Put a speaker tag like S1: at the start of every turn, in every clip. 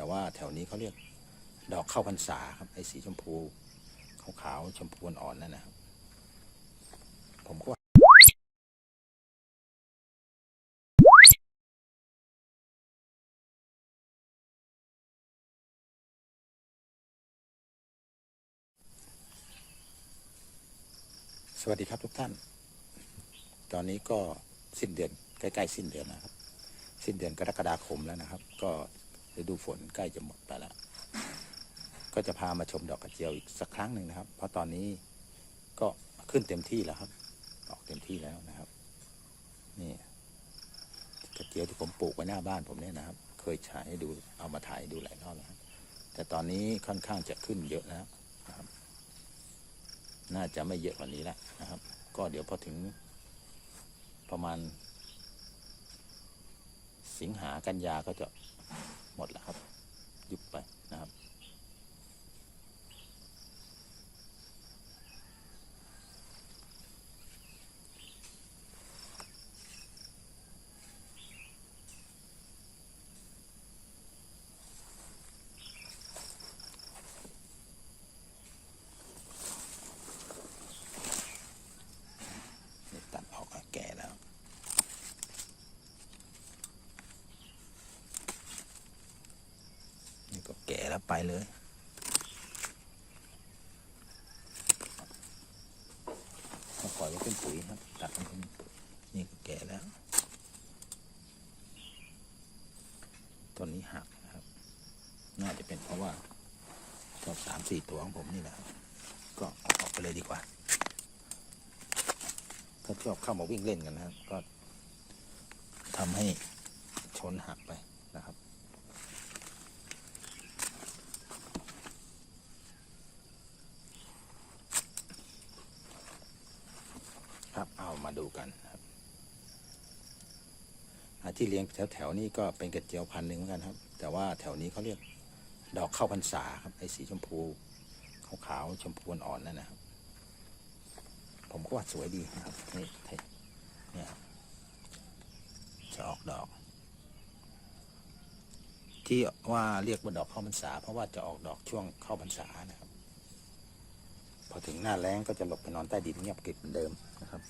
S1: แต่ว่าแถวนี้เขาเรียกดอกข้าวพรรษาครับไอ้สีชมพูขาวๆชมพูอ่อนๆนั่นนะครับ ผมก็สวัสดีครับทุกท่าน ตอนนี้ก็สิ้นเดือนใกล้ ๆ สิ้นเดือนนะครับ สิ้นเดือนกรกฎาคมแล้วนะครับ ก็ ฤดูฝนใกล้จะหมดไปแล้ว ก็จะพามาชมดอกกระเจียวอีกสักครั้งหนึ่งนะครับ เพราะตอนนี้ก็ขึ้นเต็มที่แล้วครับออกเต็มที่แล้วนะครับ นี่กระเจียวที่ผมปลูกไว้หน้าบ้านผมเนี่ยนะครับ เคยฉายให้ดูเอามาถ่ายดูหลายรอบแล้วครับแต่ตอนนี้ค่อนข้างจะขึ้นเยอะแล้วนะครับ น่าจะไม่เยอะกว่านี้แล้วนะครับ ก็เดี๋ยวพอถึงประมาณ สิงหากันยาก็จะ หมดแล้วครับ ยุบไปนะครับ นี่ตัดออกอะแก่แล้ว นี่ ก็แก่แล้วไปเลยมาปล่อยไว้เป็นปุ๋ยครับ ตัดมันเป็นนี่ก็แก่แล้วต้นนี้หักนะครับ น่าจะเป็นเพราะว่าชอบสามสี่ตัวของผมนี่แหละก็อออกไปเลยดีกว่า ถ้าชอบเข้ามาวิ่งเล่นกันนะครับ ก็ทำให้ชนหักไปนะครับ ครับเอา มาดูกันครับที่เลี้ยงแถวๆนี้ก็เป็นกระเจียวพันหนึ่งเหมือนกันครับ แต่ว่าแถวนี้เขาเรียกดอกเข้าพรรษาครับไอ้สีชมพูขาวๆชมพูอ่อนๆนั่นนะครับ ผมก็ว่าสวยดีครับนี่เนี่ยจะออกดอก ที่ว่าเรียกว่าดอกเข้าพรรษา เพราะว่าจะออกดอกช่วงเข้าพรรษานะครับ พอถึงหน้าแล้งก็จะหลบไปนอนใต้ดินเงียบกริบเหมือนเดิมนะครับ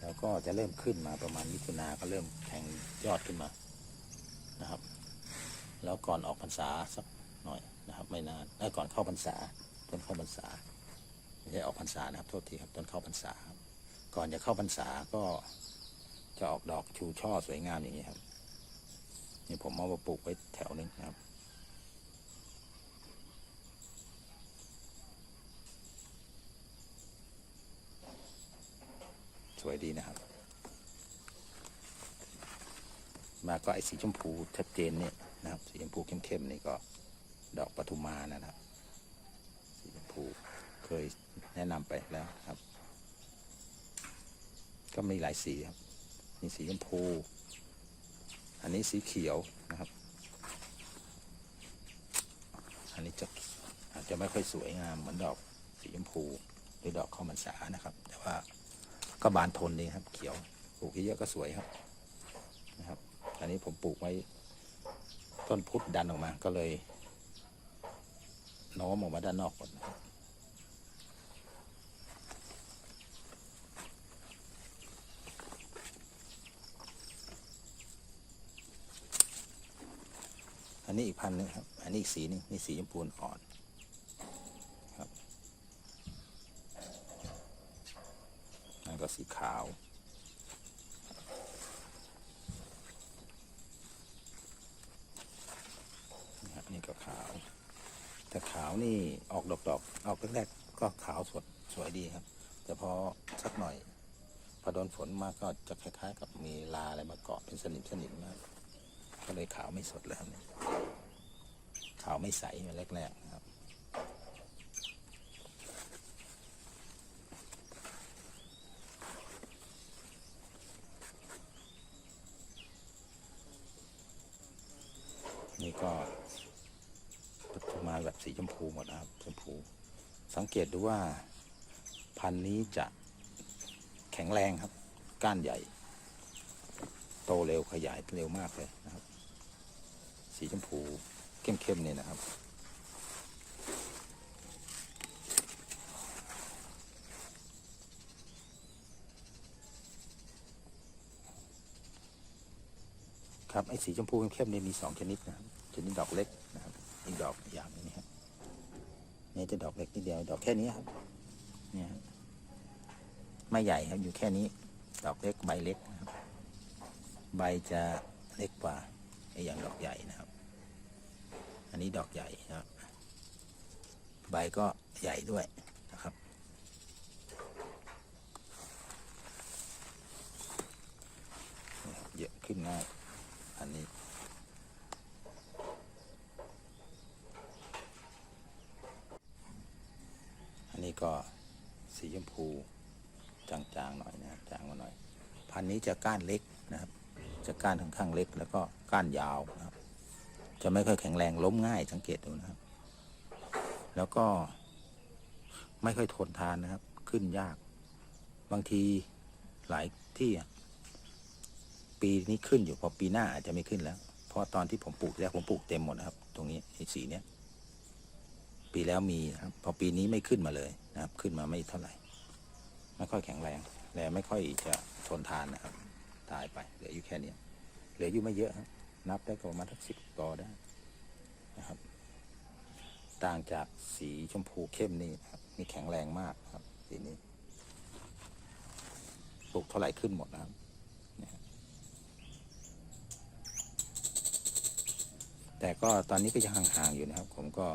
S1: แล้วก็จะเริ่มขึ้นมาประมาณมิถุนาก็เริ่มแทงยอดขึ้นมานะครับ แล้วก่อนออกพรรษาสักหน่อยนะครับ ไม่นานแล้วก่อนเข้าพรรษาต้นเข้าพรรษาไม่ใช่ออกพรรษานะครับโทษทีครับต้นเข้าพรรษาครับก่อนจะเข้าพรรษาก็จะออกดอกชูช่อสวยงามอย่างนี้ครับนี่ผมเอามาปลูกไว้แถวหนึงนะครับ สวยดีนะครับ มาก็ไอ้สีชมพูชัดเจนเนี่ยนะครับ สีชมพูเข้มๆนี่ก็ดอกปทุมมานะครับ สีชมพูเคยแนะนำไปแล้วครับ ก็มีหลายสีครับ มีสีชมพู อันนี้สีเขียวนะครับ อันนี้จะอาจจะไม่ค่อยสวยงามเหมือนดอกสีชมพูหรือดอกข้าวมันสานะครับ แต่ว่า ก็บานทนดีครับ เขียวปลูกเยอะก็สวยครับนะครับ อันนี้ผมปลูกไว้ ต้นพุทธดันออกมาก็เลยโน้มออกมาด้านนอกก่อนนะครับอันนี้อีกพันหนึงครับ อันนี้อีกสีนึงนี่สีชมพูอ่อนครับนั่นก็สี ขาวนะครับนี่ก็ขาว แต่ขาวนี่ออกดอกดอกออกแรกๆก็ขาวสดสวยดีครับ แต่พอสักหน่อย พอโดนฝนมากก็จะคล้ายๆ กับมีลาอะไรมาเกาะเป็นสนิมสนิมมาก ก็เลยขาวไม่สดแล้วเนี่ยขาวไม่ใสเหมือนแรกๆครับ นี่ก็มาแบบสีชมพูหมดนะครับชมพู สังเกตดูว่าพันธุ์นี้จะแข็งแรงครับ ก้านใหญ่ โตเร็วขยายเร็วมากเลยนะครับ สีชมพูเข้มๆเนี่ยนะครับ ครับไอ้สีชมพูเข้มๆเนี่ยมีสองชนิดนะครับชนิดดอกเล็กนะครับอีกดอกอย่างนี้ครับเนี่ยจะดอกเล็กนิดเดียวดอกแค่นี้ครับเนี่ยไม่ใหญ่ครับอยู่แค่นี้ ดอกเล็กใบเล็กนะครับ ใบจะเล็กกว่าไอ้อย่างดอกใหญ่นะครับ อันนี้ดอกใหญ่นะครับใบก็ใหญ่ด้วยนะครับ เยอะขึ้นง่าย อันนี้ อันนี้ก็สีชมพูจางๆหน่อยนะครับจางมาหน่อย พันนี้จะก้านเล็กนะครับ จะก้านค่อนข้างเล็ก แล้วก็ก้านยาวนะครับ จะไม่ค่อยแข็งแรงล้มง่ายสังเกตดูนะครับ แล้วก็ไม่ค่อยทนทานนะครับ ขึ้นยาก บางทีหลายที่ ปีนี้ขึ้นอยู่พอปีหน้าอาจจะไม่ขึ้นแล้ว เพราะตอนที่ผมปลูกแรกผมปลูกเต็มหมดนะครับ ตรงนี้สีเนี้ยปีแล้วมีครับ พอปีนี้ไม่ขึ้นมาเลยนะครับ ขึ้นมาไม่เท่าไหร่ ไม่ค่อยแข็งแรงและไม่ค่อยจะทนทานนะครับ ตายไปเหลืออยู่แค่นี้เหลืออยู่ไม่เยอะครับนับได้ก็ประมาณทักสิบกอได้นะครับ ต่างจากสีชมพูเข้มนี่นะครับนี่แข็งแรงมากครับสีนี้ปลูกเท่าไหร่ขึ้นหมดนะครับเนี่ยครับ แต่ก็ตอนนี้ก็ยังห่างๆอยู่นะครับ ผมก็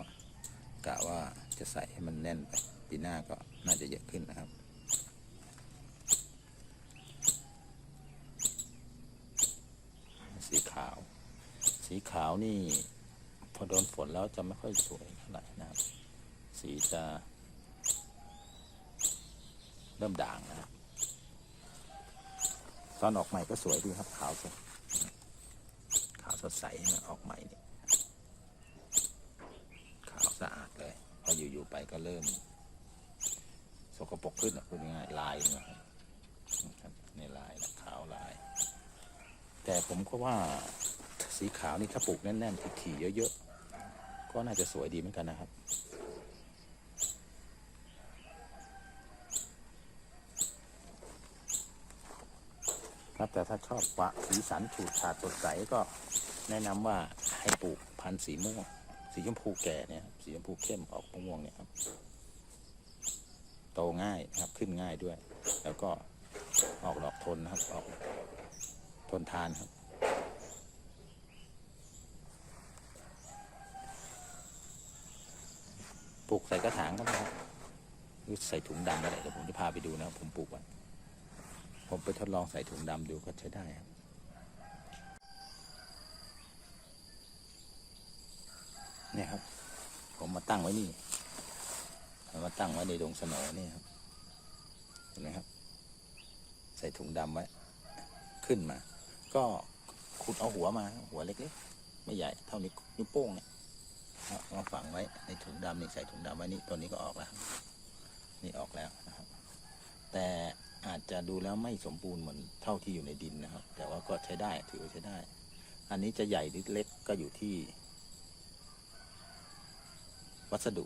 S1: กะว่าจะใส่ให้มันแน่นไปปีหน้าก็น่าจะเยอะขึ้นนะครับ สีขาว สีขาวนี่พอโดนฝนแล้วจะไม่ค่อยสวยเท่าไหร่นะครับ สีจะเริ่มด่างนะครับตอนออกใหม่ก็สวยดีครับขาวสดขาวสดใสนะออกใหม่เนี่ย ขาวสะอาดเลย พออยู่ ๆ ไปก็เริ่ม สกปรกขึ้นอะพูดง่ายลายนะครับนะครับในลายขาวลาย แต่ผมก็ว่าสีขาวนี่ถ้าปลูกแน่นๆถี่ๆเยอะๆ ก็น่าจะสวยดีเหมือนกันนะครับครับแต่ถ้าชอบปะสีสันฉูดฉาดสดใสก็แนะนำว่าให้ปลูกพันธุ์สีม่วง สีชมพูแก่เนี่ยสีชมพูเข้มออกม่วงเนี่ยครับ โตง่ายนะครับขึ้นง่ายด้วย แล้วก็ออกดอกทนนะครับ ออกทนทานครับ ปลูกใส่กระถางก็ได้ครับหรือใส่ถุงดำก็ได้เดี๋ยวผมจะพาไปดูนะครับผมปลูกไว้ผมไปทดลองใส่ถุงดำดูก็ใช้ได้ครับ เนี่ยครับ ผมมาตั้งไว้นี่มาตั้งไว้ในดงสนอนี่ครับเห็นไหมครับ ใส่ถุงดำไว้ ขึ้นมา ก็ขุดเอาหัวมา หัวเล็กๆ ไม่ใหญ่เท่านี้นิ้วโป้งเนี่ยมาฝังไว้ในถุงดำนี่ใส่ถุงดำไว้นี่ตัวนี้ก็ออกแล้วนี่ออกแล้วนะครับ แต่อาจจะดูแล้วไม่สมบูรณ์เหมือนเท่าที่อยู่ในดินนะครับ แต่ว่าก็ใช้ได้ถือว่าใช้ได้ อันนี้จะใหญ่หรือเล็กก็อยู่ที่ วัสดุ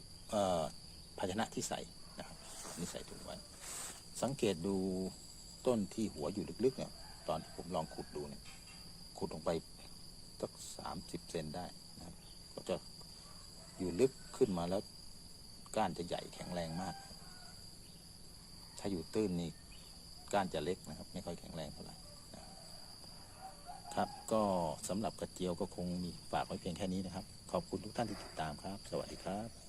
S1: ภาชนะที่ใส่นะครับนี่ใส่ถุงไว้ สังเกตดูต้นที่หัวอยู่ลึกๆเนี่ยตอนที่ผมลองขุดดูเนี่ยขุดลงไปสักสามสิบเซนได้นะครับก็จะอยู่ลึกขึ้นมาแล้วก้านจะใหญ่แข็งแรงมาก ถ้าอยู่ตื้นนี่ก้านจะเล็กนะครับ ไม่ค่อยแข็งแรงเท่าไหร่ ครับ ก็สำหรับกระเจียวก็คงมีฝากไว้เพียงแค่นี้นะครับ ขอบคุณทุกท่านที่ติดตามครับ สวัสดีครับ